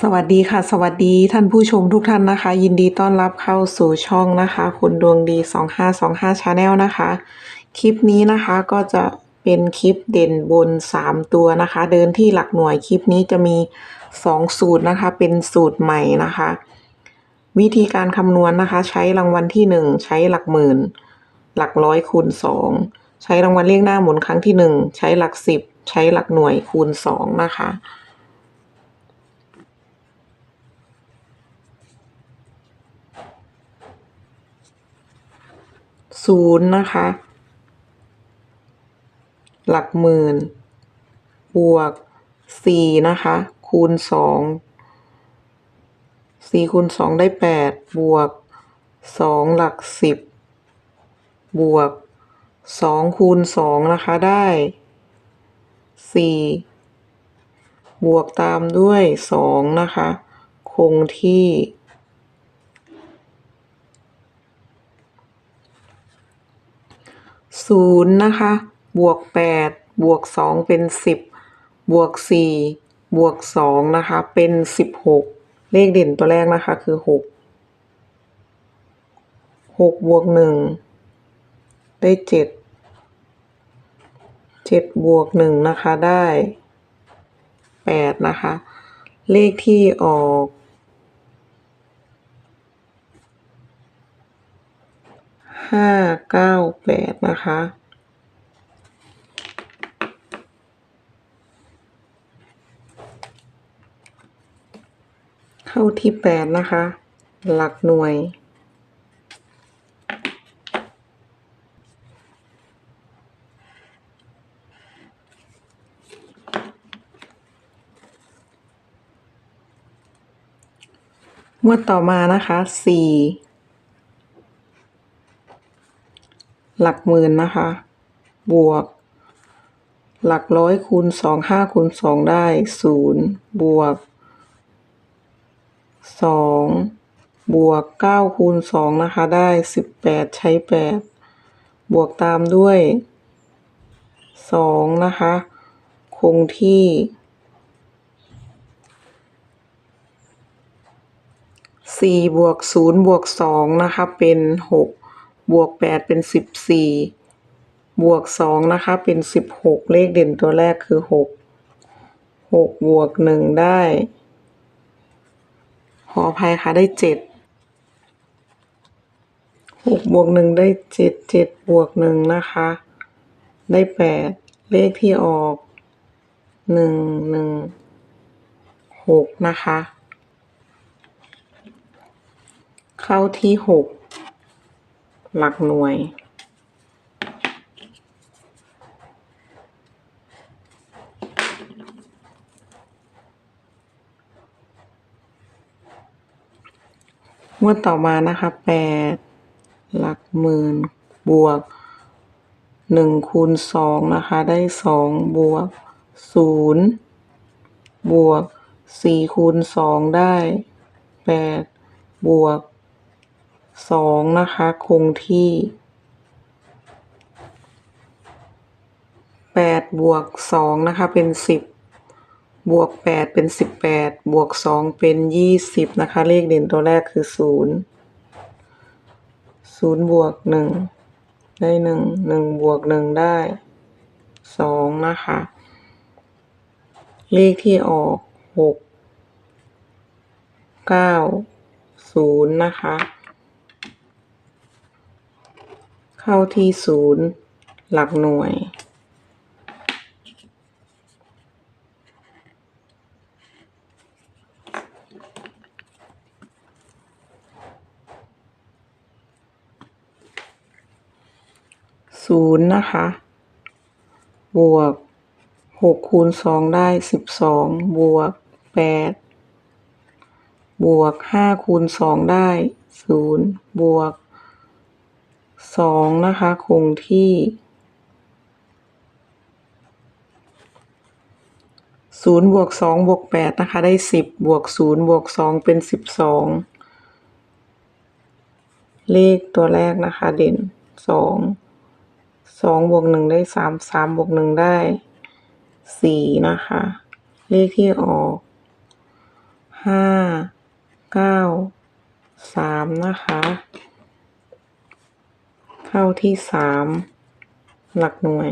สวัสดีค่ะ สวัสดีท่านผู้ชมทุกท่านนะคะ ยินดีต้อนรับเข้าสู่ช่องนะคะ คุณดวงดี 2525 Channel นะคะ คลิปนี้นะคะก็จะเป็นคลิปเด่นบน 3 ตัวนะคะ เดินที่หลักหน่วยคลิปนี้จะมี 2 สูตรนะคะ เป็นสูตรใหม่นะคะ วิธีการคำนวณนะคะ ใช้รางวัลที่ 1 ใช้หลักหมื่น หลักร้อยคูณ 2 ใช้รางวัลเลขหน้าหมุนครั้งที่ 1 ใช้หลัก 10 ใช้หลักหน่วยคูณ 2 นะคะ ศูนย์นะคะ หลักหมื่น บวกสี่นะคะ คูณสองสี่คูณสองได้แปดบวกสองหลักสิบบวกสองคูณสองนะคะได้สี่บวกตามด้วยสองนะคะ คงที่ ศูนย์นะคะ บวกแปดบวกสองเป็นสิบบวกสี่บวกสองนะคะ เป็นสิบหกเลขเด่นตัวแรกนะคะคือหกหกบวกหนึ่งได้เจ็ดเจ็ดบวกหนึ่งนะคะ ได้แปดนะคะ เลขที่ออก ห้าเก้าแปดนะคะ เข้าที่แปดนะคะ หลักหน่วย งวดต่อมานะคะสี่ หลักหมื่นนะคะ บวก หลักร้อยคูณสองห้าคูณสองได้ศูนย์บวกสองบวกเก้าคูณสองนะคะได้สิบแปดใช้แปดบวกตามด้วยสองนะคะคงที่สี่บวกศูนย์บวกสองนะคะเป็นหก บวกแปดเป็นสิบสี่บวกสองนะคะเป็นสิบหกเลขเด่นตัวแรกคือหกหกบวกหนึ่งได้ ขออภัยค่ะได้เจ็ดหกบวกหนึ่งได้เจ็ดเจ็ดบวกหนึ่งนะคะ ได้แปดเลขที่ออกหนึ่งหนึ่งหกนะคะ เข้าที่หก หลักหน่วย งวดต่อมานะคะแปดหลักหมื่นบวกหนึ่งคูณสองนะคะ ได้สองบวกศูนย์บวกสี่คูณสองได้แปดบวก สองนะคะ คงที่แปดบวกสองนะคะเป็นสิบบวกแปดเป็นสิบแปดบวกสองเป็นยี่สิบนะคะ เลขเด่นตัวแรกคือศูนย์ศูนย์บวกหนึ่งได้หนึ่งหนึ่งบวกหนึ่งได้สองนะคะ เลขที่ออกหกเก้าศูนย์นะคะ เข้าที่ศูนย์หลักหน่วย ศูนย์นะคะ บวกหกคูณสองได้สิบสองบวกแปดบวกห้าคูณสองได้ศูนย์บวก สองนะคะคงที่ศูนย์บวกสองบวกแปดนะคะ ได้สิบบวกศูนย์บวกสองเป็นสิบสองเลขตัวแรกนะคะ เด่นสองสองบวกหนึ่งได้สามสามบวกหนึ่งได้สี่นะคะ เลขที่ออกห้าเก้าสามนะคะ เข้าที่สามหลักหน่วย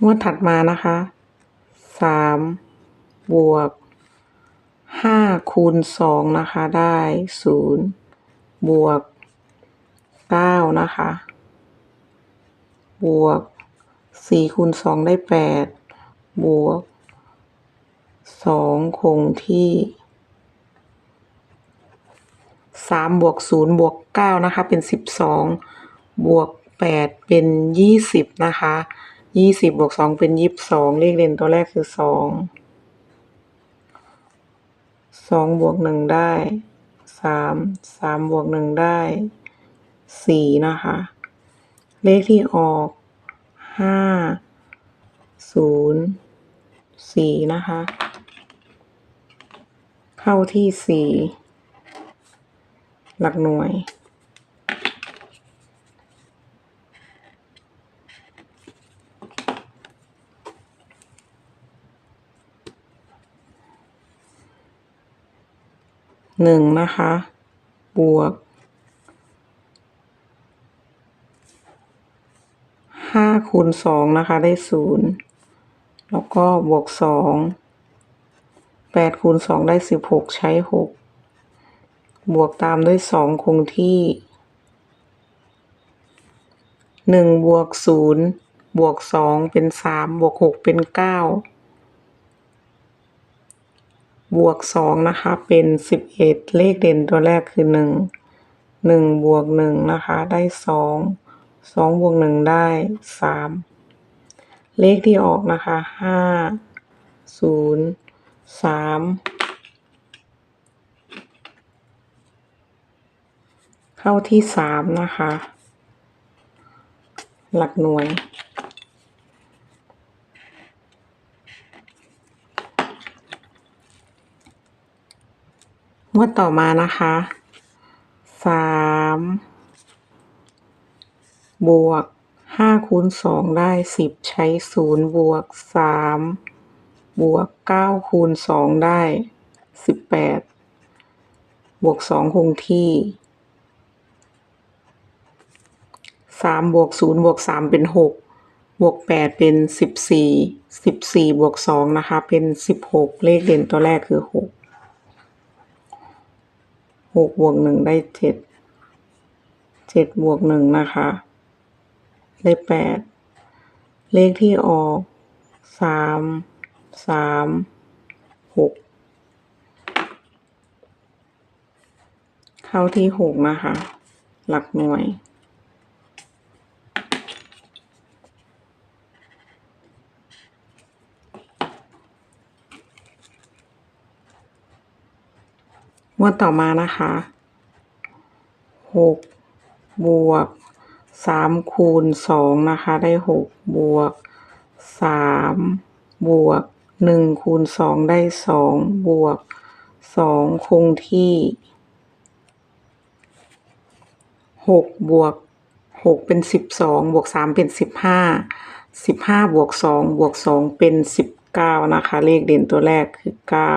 งวดถัดมานะคะสามบวกห้าคูณสองนะคะได้ศูนย์บวกเก้านะคะ บวกสี่คูณสองได้แปดบวก สองคงที่สามบวกศูนย์บวกเก้านะคะ เป็นสิบสองบวกแปดเป็นยี่สิบนะคะยี่สิบบวกสองเป็นยี่สิบสองเลขเด่นตัวแรกคือสองสองบวกหนึ่งได้สามสามบวกหนึ่งได้สี่นะคะ เลขที่ออกห้าศูนย์สี่นะคะ เข้าที่สี่หลักหน่วย หนึ่งนะคะ บวก ห้าคูณสองนะคะ ได้ศูนย์ แล้วก็บวกสอง แปดคูณสองได้สิบหกใช้หกบวกตามด้วยสองคงที่หนึ่งบวกศูนย์บวกสองเป็นสามบวกหกเป็นเก้าบวกสองนะคะเป็นสิบเอ็ดเลขเด่นตัวแรกคือหนึ่งหนึ่งบวกหนึ่งนะคะได้สองสองบวกหนึ่งได้สามเลขที่ออกนะคะห้าศูนย์ สามเข้าที่สามนะคะ หลักหน่วย งวดต่อมานะคะสามบวกห้าคูณสองได้สิบใช้ศูนย์บวกสาม บวกเก้าคูณสองได้สิบแปดบวกสองคงที่สามบวกศูนย์บวกสามเป็นหกบวกแปดเป็นสิบสี่สิบสี่บวกสองนะคะ เป็นสิบหกเลขเด่นตัวแรกคือหกหกบวกหนึ่งได้เจ็ดเจ็ดบวกหนึ่งนะคะ ได้แปดเลขที่ออกสาม สามหกเข้าที่หกนะคะ หลักหน่วย งวดต่อมานะคะหกบวกสามคูณสองนะคะ ได้หกบวกสามบวก หนึ่งคูณสองได้สองบวกสองคงที่หกบวกหกเป็นสิบสองบวกสามเป็นสิบห้าสิบห้าบวกสองบวกสองเป็นสิบเก้านะคะ เลขเด่นตัวแรกคือเก้า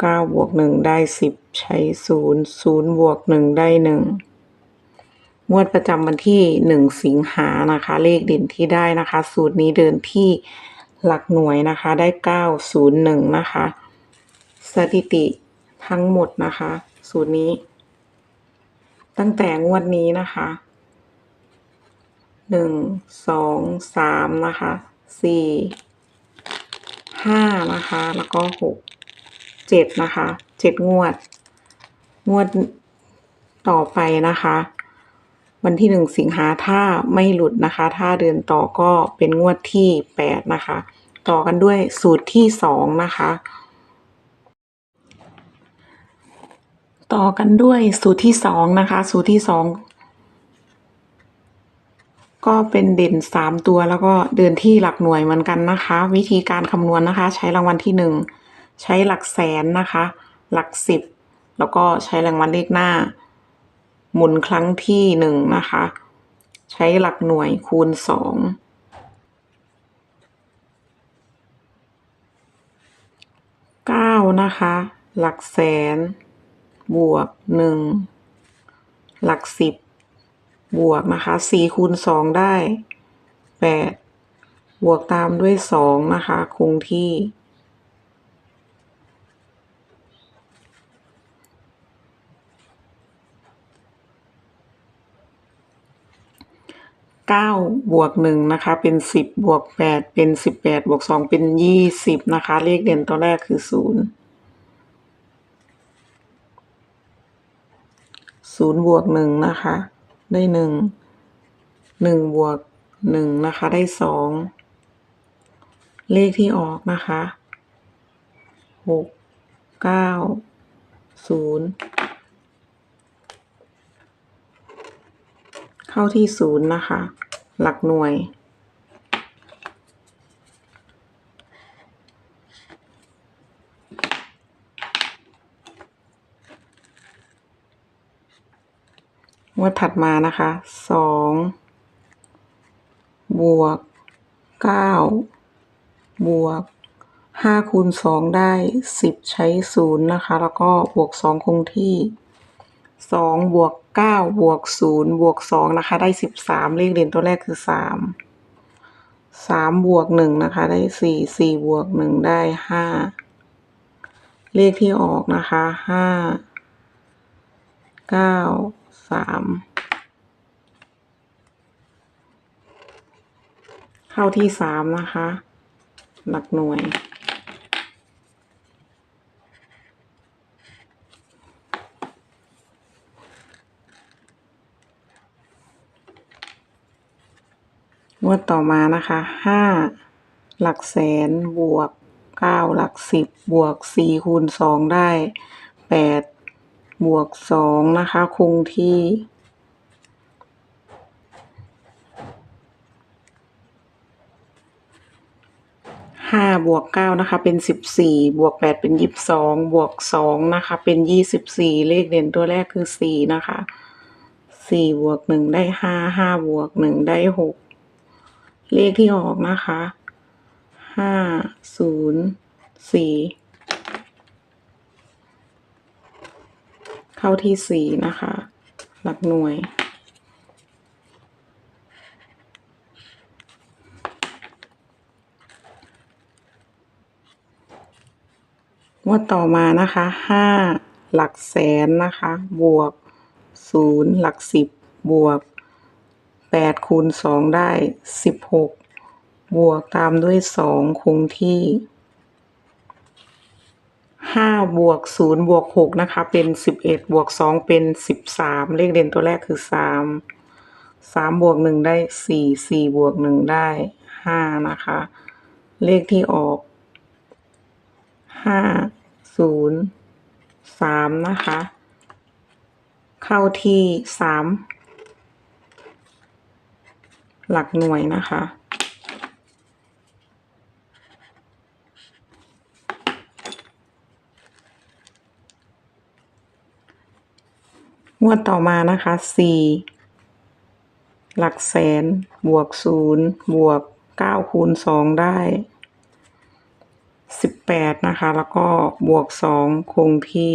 เก้าบวกหนึ่งได้สิบใช้ศูนย์ศูนย์บวกหนึ่งได้หนึ่ง งวดประจำวันที่หนึ่งสิงหานะคะ เลขเด่นที่ได้นะคะ สูตรนี้เดินที่หลักหน่วยนะคะ ได้เก้าศูนย์หนึ่งนะคะ สถิติทั้งหมดนะคะ สูตรนี้ ตั้งแต่งวดนี้นะคะหนึ่งสองสามนะคะสี่ห้านะคะ แล้วก็หกเจ็ดนะคะเจ็ดงวด งวดต่อไปนะคะ วันที่หนึ่งสิงหาถ้าไม่หลุดนะคะ ถ้าเดินต่อก็เป็นงวดที่แปดนะคะ ต่อกันด้วยสูตรที่สองนะคะ ต่อกันด้วยสูตรที่สองนะคะ สูตรที่สองก็เป็นเด่นสามตัวแล้วก็เดินที่หลักหน่วยเหมือนกันนะคะ วิธีการคำนวณนะคะ ใช้รางวัลที่หนึ่งใช้หลักแสนนะคะ หลักสิบแล้วก็ใช้รางวัลเลขหน้า หมุนครั้งที่หนึ่งนะคะ ใช้หลักหน่วยคูณสองเก้านะคะ หลักแสน บวกหนึ่งหลักสิบบวกนะคะสี่คูณสองได้แปดบวกตามด้วยสองนะคะ คงที่ 9บวก1นะคะเป็น 10 บวก 8 เป็น 18 บวก 2 เป็น 20 นะคะ เลขเด่นตัวแรกคือ 0 0 บวก 1 นะคะ ได้ 1 1 บวก 1 นะคะ ได้ 2 เลขที่ออกนะคะ 6 9 0 เข้าที่ศูนย์นะคะ หลักหน่วย งวดถัดมานะคะสองบวกเก้าบวกห้าคูณสองได้สิบใช้ศูนย์นะคะ แล้วก็บวกสองคงที่สองบวก เก้าบวกศูนย์บวกสองนะคะ ได้สิบสามเลขเด่นตัวแรกคือสามสามบวกหนึ่งนะคะ ได้สี่สี่บวกหนึ่งได้ห้าเลขที่ออกนะคะห้าเก้าสามเข้าที่สามนะคะ หลักหน่วย งวดต่อมานะคะห้าหลักแสนบวกเก้าหลักสิบบวกสี่คูณสองได้แปดบวกสองนะคะคงที่ห้าบวกเก้านะคะ เป็นสิบสี่บวกแปดเป็นยี่สิบสองบวกสองนะคะ เป็นยี่สิบสี่เลขเด่นตัวแรกคือสี่นะคะสี่บวกหนึ่งได้ห้าห้าบวกหนึ่งได้หก เลขที่ออกนะคะห้าศูนย์สี่เข้าที่สี่นะคะ หลักหน่วยงวดต่อมานะคะห้าหลักแสนนะคะ บวกศูนย์หลักสิบบวก แปดคูณสองได้สิบหกบวกตามด้วยสองคงที่ห้าบวกศูนย์บวกหกนะคะ เป็นสิบเอ็ดบวกสองเป็นสิบสามเลขเด่นตัวแรกคือสามสามบวกหนึ่งได้สี่สี่บวกหนึ่งได้ห้านะคะ เลขที่ออกห้าศูนย์สามนะคะ เข้าที่สาม หลักหน่วยนะคะ งวดต่อมานะคะสี่หลักแสนบวกศูนย์บวกเก้าคูณสองได้สิบแปดนะคะ แล้วก็บวกสองคงที่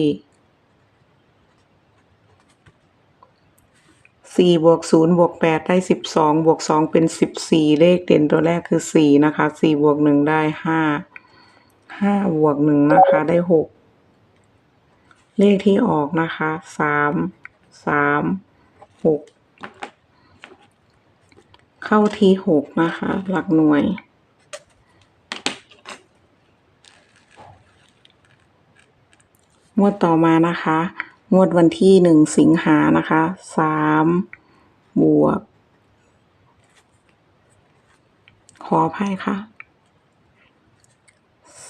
สี่บวกศูนย์บวกแปดได้สิบสองบวกสองเป็นสิบสี่เลขเด่นตัวแรกคือสี่นะคะสี่บวกหนึ่งได้ห้าห้าบวกหนึ่งนะคะได้หกเลขที่ออกนะคะสามสามหกเข้าที่หกนะคะ หลักหน่วย งวดต่อมานะคะ งวดวันที่หนึ่งสิงหานะคะสามบวก ขออภัยค่ะ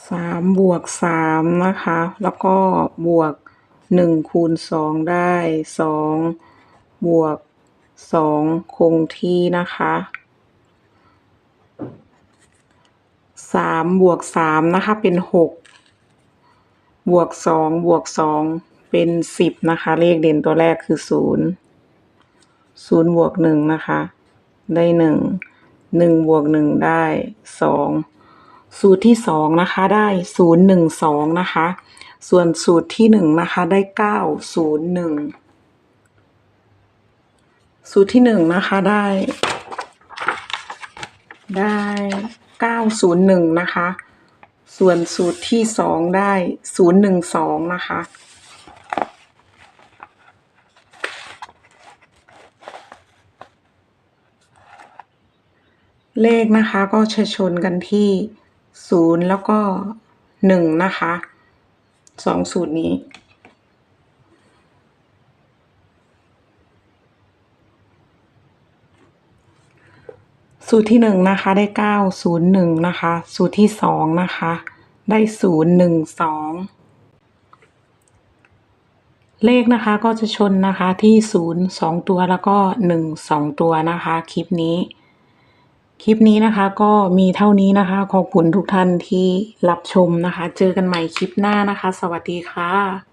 สามบวกสามนะคะ แล้วก็บวกหนึ่งคูณสองได้สองบวกสองคงที่นะคะสามบวกสามนะคะเป็นหกบวกสองบวกสอง เป็นสิบนะคะ เลขเด่นตัวแรกคือศูนย์ศูนย์บวกหนึ่งนะคะ ได้หนึ่งหนึ่งบวกหนึ่งได้สองสูตรที่สองนะคะได้ศูนย์หนึ่งสองนะคะ ส่วนสูตรที่หนึ่งนะคะได้เก้าศูนย์หนึ่งสูตรที่หนึ่งนะคะได้ ได้เก้าศูนย์หนึ่งนะคะ ส่วนสูตรที่สองได้ศูนย์หนึ่งสองนะคะ เลขนะคะก็จะชนกันที่ศูนย์แล้วก็หนึ่งนะคะสองสูตรนี้ สูตรที่หนึ่งนะคะได้เก้าศูนย์หนึ่งนะคะ สูตรที่สองนะคะ ได้ศูนย์หนึ่งสองเลขนะคะก็จะชนนะคะที่ศูนย์สองตัวแล้วก็หนึ่งสองตัวนะคะ คลิปนี้ คลิปนี้นะคะก็มีเท่านี้นะคะ ขอบคุณทุกท่านที่รับชมนะคะ เจอกันใหม่คลิปหน้านะคะ สวัสดีค่ะ